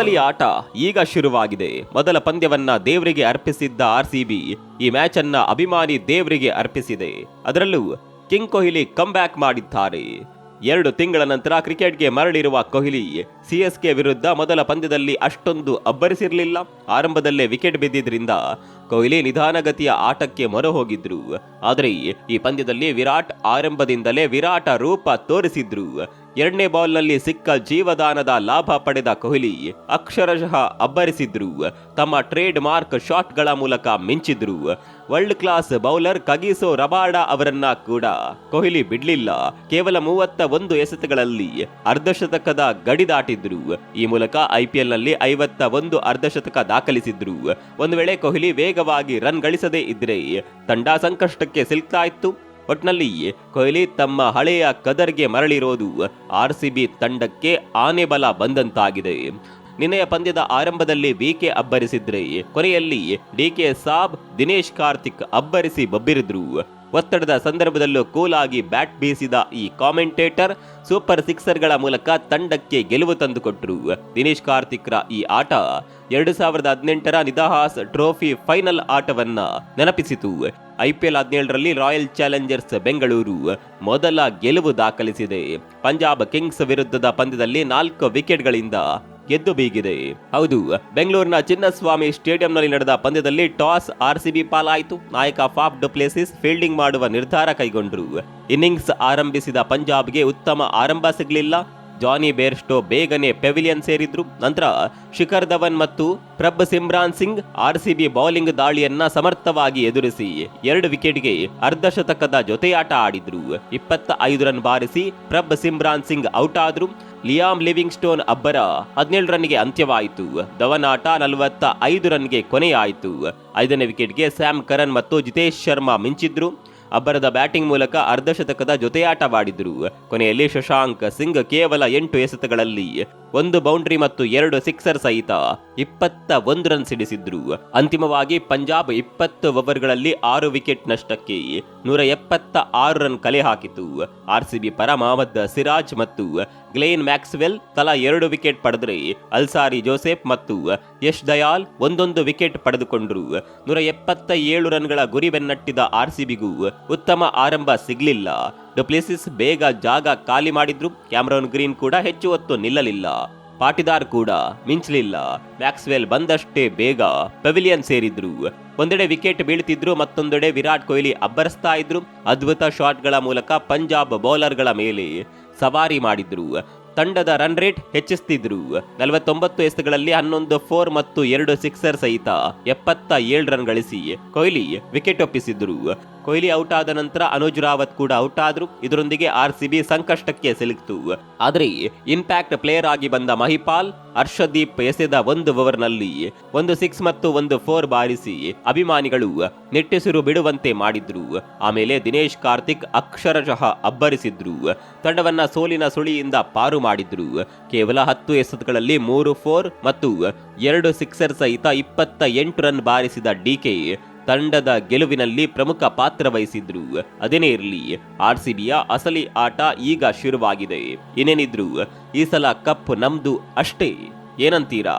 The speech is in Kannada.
ಅಸಲಿ ಆಟ ಈಗ ಶುರುವಾಗಿದೆ. ಮೊದಲ ಪಂದ್ಯವನ್ನ ದೇವರಿಗೆ ಅರ್ಪಿಸಿದ್ದ ಆರ್ಸಿಬಿ ಈ ಮ್ಯಾಚ್ ಅನ್ನ ಅಭಿಮಾನಿ ದೇವರಿಗೆ ಅರ್ಪಿಸಿದೆ. ಅದರಲ್ಲೂ ಕಿಂಗ್ ಕೊಹ್ಲಿ ಕಮ್ ಬ್ಯಾಕ್ ಮಾಡಿದ್ದಾರೆ. ಎರಡು ತಿಂಗಳ ನಂತರ ಕ್ರಿಕೆಟ್ಗೆ ಮರಳಿರುವ ಕೊಹ್ಲಿ ಸಿಎಸ್ಕೆ ವಿರುದ್ಧ ಮೊದಲ ಪಂದ್ಯದಲ್ಲಿ ಅಷ್ಟೊಂದು ಅಬ್ಬರಿಸಿರಲಿಲ್ಲ. ಆರಂಭದಲ್ಲೇ ವಿಕೆಟ್ ಬಿದ್ದಿದ್ರಿಂದ ಕೊಹ್ಲಿ ನಿಧಾನಗತಿಯ ಆಟಕ್ಕೆ ಮೊರೆ ಹೋಗಿದ್ರು ಆದರೆ ಈ ಪಂದ್ಯದಲ್ಲಿ ವಿರಾಟ್ ಆರಂಭದಿಂದಲೇ ವಿರಾಟ ರೂಪ ತೋರಿಸಿದ್ರು. ಎರಡನೇ ಬಾಲ್ನಲ್ಲಿ ಸಿಕ್ಕ ಜೀವದಾನದ ಲಾಭ ಪಡೆದ ಕೊಹ್ಲಿ ಅಕ್ಷರಶಃ ಅಬ್ಬರಿಸಿದ್ರು. ತಮ್ಮ ಟ್ರೇಡ್ ಮಾರ್ಕ್ ಶಾಟ್ಗಳ ಮೂಲಕ ಮಿಂಚಿದ್ರು. World class bowler Kagiso Rabada ಅವರನ್ನ ಕೂಡ ಕೊಹ್ಲಿ ಬಿಡ್ಲಿಲ್ಲ. ಕೇವಲ ಮೂವತ್ತ ಒಂದು ಎಸೆತಗಳಲ್ಲಿ ಅರ್ಧಶತಕದ ಗಡಿ ಈ ಮೂಲಕ ಐಪಿಎಲ್ನಲ್ಲಿ ಐವತ್ತ ಒಂದು ಅರ್ಧಶತಕ ದಾಖಲಿಸಿದ್ರು. ಒಂದು ವೇಳೆ ಕೊಹ್ಲಿ ವೇಗವಾಗಿ ರನ್ ಗಳಿಸದೇ ಇದ್ರೆ ತಂಡ ಸಂಕಷ್ಟಕ್ಕೆ ಸಿಲ್ತಾ ಇತ್ತು ಒಟ್ನಲ್ಲಿ ಕೊಹ್ಲಿ ತಮ್ಮ ಹಳೆಯ ಕದರ್ಗೆ ಮರಳಿರೋದು ಆರ್ ಸಿ ತಂಡಕ್ಕೆ ಆನೆ ಬಲ ಬಂದಂತಾಗಿದೆ. ನಿನ್ನೆಯ ಪಂದ್ಯದ ಆರಂಭದಲ್ಲಿ ವಿಕೆ ಅಬ್ಬರಿಸಿದ್ರೆ ಕೊನೆಯಲ್ಲಿ ಡಿಕೆ ಸಾಬ್, ದಿನೇಶ್ ಕಾರ್ತಿಕ್ ಅಬ್ಬರಿಸಿ ಬಬ್ಬಿರಿದ್ರು. ಒತ್ತಡದ ಸಂದರ್ಭದಲ್ಲೂ ಕೂಲಾಗಿ ಬ್ಯಾಟ್ ಬೀಸಿದ ಈ ಕಾಮೆಂಟೇಟರ್ ಸೂಪರ್ ಸಿಕ್ಸರ್ಗಳ ಮೂಲಕ ತಂಡಕ್ಕೆ ಗೆಲುವು ತಂದುಕೊಟ್ಟರು ದಿನೇಶ್ ಕಾರ್ತಿಕ್ರ ಈ ಆಟ ಎರಡು ಸಾವಿರದ ಹದಿನೆಂಟರ ನಿದಾಹಾಸ್ ಟ್ರೋಫಿ ಫೈನಲ್ ಆಟವನ್ನ ನೆನಪಿಸಿತು. ಐಪಿಎಲ್ ಹದಿನೇಳರಲ್ಲಿ ರಾಯಲ್ ಚಾಲೆಂಜರ್ಸ್ ಬೆಂಗಳೂರು ಮೊದಲ ಗೆಲುವು ದಾಖಲಿಸಿದೆ. ಪಂಜಾಬ್ ಕಿಂಗ್ಸ್ ವಿರುದ್ಧದ ಪಂದ್ಯದಲ್ಲಿ ನಾಲ್ಕು ವಿಕೆಟ್ಗಳಿಂದ ಗೆದ್ದು ಬೀಗಿದೆ. ಹೌದು, ಬೆಂಗಳೂರಿನ ಚಿನ್ನಸ್ವಾಮಿ ಸ್ಟೇಡಿಯಂನಲ್ಲಿ ನಡೆದ ಪಂದ್ಯದಲ್ಲಿ ಟಾಸ್ ಆರ್ಸಿಬಿ ಪಾಲಾಯಿತು. ನಾಯಕ ಫಾಫ್ ಡುಪ್ಲೇಸಿಸ್ ಫೀಲ್ಡಿಂಗ್ ಮಾಡುವ ನಿರ್ಧಾರ ಕೈಗೊಂಡರು. ಇನ್ನಿಂಗ್ಸ್ ಆರಂಭಿಸಿದ ಪಂಜಾಬ್ಗೆ ಉತ್ತಮ ಆರಂಭ ಸಿಗಲಿಲ್ಲ. ಜಾನಿ ಬೇರ್ಸ್ಟೋ ಬೇಗನೆ ಪೆವಿಲಿಯನ್ ಸೇರಿದ್ರು. ನಂತರ ಶಿಖರ್ ಧವನ್ ಮತ್ತು ಪ್ರಭ್ ಸಿಮ್ರಾನ್ ಸಿಂಗ್ ಆರ್ಸಿಬಿ ಬೌಲಿಂಗ್ ದಾಳಿಯನ್ನ ಸಮರ್ಥವಾಗಿ ಎದುರಿಸಿ ಎರಡು ವಿಕೆಟ್ಗೆ ಅರ್ಧಶತಕದ ಜೊತೆಯಾಟ ಆಡಿದ್ರು. ಇಪ್ಪತ್ತ ಐದು ರನ್ ಬಾರಿಸಿ ಪ್ರಭ್ ಸಿಮ್ರಾನ್ ಸಿಂಗ್ ಔಟ್ ಆದ್ರು. ಲಿಯಾಮ್ ಲಿವಿಂಗ್ ಸ್ಟೋನ್ ಅಬ್ಬರ ಹದಿನೇಳು ರನ್ಗೆ ಅಂತ್ಯವಾಯಿತು. ಧವನ್ ಆಟ ನಲವತ್ತ ಐದು ರನ್ಗೆ ಕೊನೆಯಾಯಿತು. ಐದನೇ ವಿಕೆಟ್ಗೆ ಸ್ಯಾಮ್ ಕರನ್ ಮತ್ತು ಜಿತೇಶ್ ಶರ್ಮಾ ಮಿಂಚಿದ್ರು. ಅಬ್ಬರದ ಬ್ಯಾಟಿಂಗ್ ಮೂಲಕ ಅರ್ಧಶತಕದ ಜೊತೆಯಾಟವಾಡಿದರು. ಕೊನೆಯಲ್ಲಿ ಶಶಾಂಕ್ ಸಿಂಗ್ ಕೇವಲ ಎಂಟು ಎಸೆತಗಳಲ್ಲಿ ಒಂದು ಬೌಂಡ್ರಿ ಮತ್ತು ಎರಡು ಸಿಕ್ಸರ್ ಸಹಿತ ಇಪ್ಪತ್ತ ಒಂದು ರನ್ ಸಿಡಿಸಿದ್ರು. ಅಂತಿಮವಾಗಿ ಪಂಜಾಬ್ ಇಪ್ಪತ್ತು ಓವರ್ಗಳಲ್ಲಿ ಆರು ವಿಕೆಟ್ ನಷ್ಟಕ್ಕೆ ನೂರ ಎಪ್ಪತ್ತ ಆರು ರನ್ ಕಲೆ ಹಾಕಿತು. ಆರ್ಸಿಬಿ ಪರ ಮಹಮ್ಮದ್ ಸಿರಾಜ್ ಮತ್ತು ಗ್ಲೇನ್ ಮ್ಯಾಕ್ಸ್ವೆಲ್ ತಲಾ ಎರಡು ವಿಕೆಟ್ ಪಡೆದರೆ ಅಲ್ಸಾರಿ ಜೋಸೆಫ್ ಮತ್ತು ಯಶ್ ದಯಾಲ್ ಒಂದೊಂದು ವಿಕೆಟ್ ಪಡೆದುಕೊಂಡರು. ನೂರ ಎಪ್ಪತ್ತ ಏಳು ರನ್ಗಳ ಗುರಿ ಬೆನ್ನಟ್ಟಿದ ಆರ್ಸಿಬಿಗೂ ಉತ್ತಮ ಆರಂಭ ಸಿಗ್ಲಿಲ್ಲ. ಡುಪ್ಲೆಸಿಸ್ ಬೇಗ ಜಾಗ ಖಾಲಿ ಮಾಡಿದ್ರು. ಕ್ಯಾಮ್ರಾನ್ ಗ್ರೀನ್ ಕೂಡ ಹೆಚ್ಚು ಹೊತ್ತು ನಿಲ್ಲಲಿಲ್ಲ. ಪಾಟಿದಾರ್ ಕೂಡ ಮಿಂಚಲಿಲ್ಲ. ಮ್ಯಾಕ್ಸ್ವೆಲ್ ಬಂದಷ್ಟೇ ಬೇಗ ಪೆವಿಲಿಯನ್ ಸೇರಿದ್ರು. ಒಂದೆಡೆ ವಿಕೆಟ್ ಬೀಳ್ತಿದ್ರು, ಮತ್ತೊಂದೆಡೆ ವಿರಾಟ್ ಕೊಹ್ಲಿ ಅಬ್ಬರಿಸ್ತಾ ಇದ್ರು. ಅದ್ಭುತ ಶಾಟ್ಗಳ ಮೂಲಕ ಪಂಜಾಬ್ ಬೌಲರ್ಗಳ ಮೇಲೆ ಸವಾರಿ ಮಾಡಿದ್ರು. ತಂಡದ ರನ್ ರೇಟ್ ಹೆಚ್ಚಿಸ್ತಿದ್ರು. ನಲವತ್ತೊಂಬತ್ತು ಎಸೆತಗಳಲ್ಲಿ ಹನ್ನೊಂದು, ಫೋರ್ ಮತ್ತು ಎರಡು ಸಿಕ್ಸರ್ ಸಹಿತ ಎಪ್ಪತ್ತ ಏಳು ರನ್ ಗಳಿಸಿ ಕೊಹ್ಲಿ ವಿಕೆಟ್ ಒಪ್ಪಿಸಿದ್ರು. ಕೊಹ್ಲಿ ಔಟ್ ಆದ ನಂತರ ಅನುಜ್ ರಾವತ್ ಕೂಡ ಔಟ್ ಆದ್ರು. ಇದರೊಂದಿಗೆ ಆರ್ ಸಿಬಿ ಸಂಕಷ್ಟಕ್ಕೆ ಸಿಲುಕಿತು. ಆದರೆ ಇಂಪ್ಯಾಕ್ಟ್ ಪ್ಲೇಯರ್ ಆಗಿ ಬಂದ ಮಹಿಪಾಲ್, ಹರ್ಷದೀಪ್ ಎಸೆದ ಒಂದು ಓವರ್ನಲ್ಲಿ ಒಂದು ಸಿಕ್ಸ್ ಮತ್ತು ಒಂದು ಫೋರ್ ಬಾರಿಸಿ ಅಭಿಮಾನಿಗಳು ನಿಟ್ಟುಸಿರು ಬಿಡುವಂತೆ ಮಾಡಿದ್ರು. ಆಮೇಲೆ ದಿನೇಶ್ ಕಾರ್ತಿಕ್ ಅಕ್ಷರಶಃ ಅಬ್ಬರಿಸಿದ್ರು. ತಂಡವನ್ನ ಸೋಲಿನ ಸುಳಿಯಿಂದ ಪಾರು ಮಾಡಿದ್ರು. ಕೇವಲ ಹತ್ತು ಎಸೆತಗಳಲ್ಲಿ ಮೂರು ಫೋರ್ ಮತ್ತು ಎರಡು ಸಿಕ್ಸರ್ ಸಹಿತ ಇಪ್ಪತ್ತ ಎಂಟು ರನ್ ಬಾರಿಸಿದ ಡಿಕೆ ತಂಡದ ಗೆಲುವಿನಲ್ಲಿ ಪ್ರಮುಖ ಪಾತ್ರ ವಹಿಸಿದ್ರು. ಅದೇನೇ ಇರಲಿ, ಆರ್ ಸಿಬಿಯ ಅಸಲಿ ಆಟ ಈಗ ಶುರುವಾಗಿದೆ. ಏನೇನಿದ್ರು ಈ ಸಲ ಕಪ್ ನಮ್ದು ಅಷ್ಟೇ. ಏನಂತೀರಾ?